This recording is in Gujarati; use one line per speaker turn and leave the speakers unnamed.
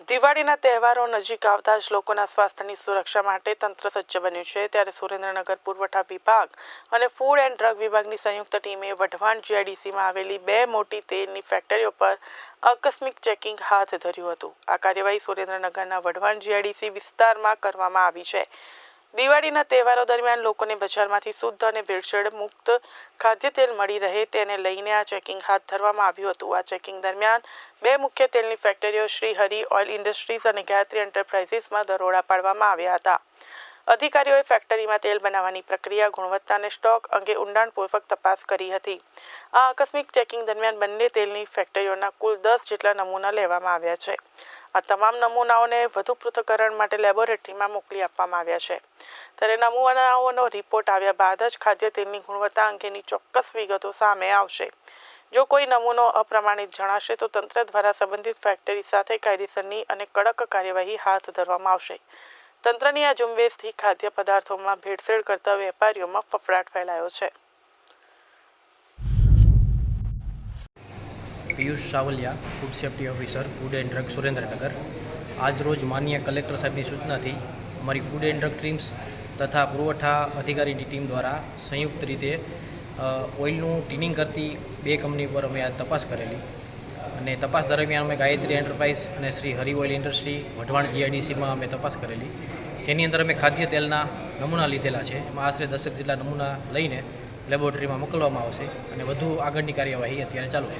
દિવાળીના તહેવારો નજીક આવતા જ લોકોના સ્વાસ્થ્યની સુરક્ષા માટે તંત્ર સજ્જ બન્યું છે. ત્યારે સુરેન્દ્રનગર પુરવઠા વિભાગ અને ફૂડ એન્ડ ડ્રગ વિભાગની સંયુક્ત ટીમે વઢવાણ જીઆઈડીસીમાં આવેલી બે મોટી તેલની ફેક્ટરીઓ પર આકસ્મિક ચેકિંગ હાથ ધર્યું હતું. આ કાર્યવાહી સુરેન્દ્રનગરના વઢવાણ જીઆઈડીસી વિસ્તારમાં કરવામાં આવી છે. દિવાળીના તહેવારો દરમિયાન લોકોને બજારમાંથી શુદ્ધ અને ભેળસેળ મુક્ત ખાદ્ય તેલ મળી રહે તેને લઈને આ ચેકિંગ હાથ ધરવામાં આવ્યું હતું. આ ચેકિંગ દરમિયાન બે મુખ્ય તેલની ફેક્ટરીઓ શ્રી હરિ ઓઇલ ઇન્ડસ્ટ્રીઝ અને ગાયત્રી એન્ટરપ્રાઇઝીસમાં દરોડા પાડવામાં આવ્યા હતા. અધિકારીઓએ ફેક્ટરીમાં તેલ બનાવવાની પ્રક્રિયા, ગુણવત્તા અને સ્ટોક અંગે ઊંડાણપૂર્વક તપાસ કરી હતી. આ આકસ્મિક ચેકિંગ દરમિયાન બંને તેલની ફેક્ટરીઓના કુલ દસ જેટલા નમૂના લેવામાં આવ્યા છે. આ તમામ નમૂનાઓને વધુ પૃથ્થકરણ માટે લેબોરેટરીમાં મોકલી આપવામાં આવ્યા છે. ત્યારે નમૂનાઓનો રિપોર્ટ આવ્યા બાદ જ ખાદ્ય તેલની ગુણવત્તા અંગેની ચોક્કસ વિગતો સામે આવશે. જો કોઈ નમૂનો અપ્રમાણિત જણાશે, તો તંત્ર દ્વારા સંબંધિત ફેક્ટરી સાથે કાયદેસરની અને કડક કાર્યવાહી હાથ ધરવામાં આવશે. તંત્રની આ ઝુંબેશથી ખાદ્ય પદાર્થોમાં ભેળસેળ કરતા વેપારીઓમાં ફફડાટ ફેલાયો છે.
Piyush Savaliya food safety officer food and drug Surendranagar. આજ રોજ માન્ય કલેક્ટર સાહેબની સૂચનાથી અમારી ફૂડ એન્ડ ડ્રગ ટીમ્સ તથા પુરવઠા અધિકારીની ટીમ દ્વારા સંયુક્ત રીતે ઓઇલનું ટીનિંગ કરતી બે કંપની પર અમે આ તપાસ કરેલી. અને તપાસ દરમિયાન અમે ગાયત્રી એન્ટરપ્રાઇઝ અને શ્રી હરિ ઓઇલ ઇન્ડસ્ટ્રી વઢવાણ જીઆઈડીસીમાં અમે તપાસ કરેલી. જેની અંદર અમે ખાદ્ય તેલના નમૂના લીધેલા છે. એમાં આશરે દસક જેટલા નમૂના લઈને લેબોરેટરીમાં મોકલવામાં આવશે અને વધુ આગળની કાર્યવાહી અત્યારે ચાલુ છે.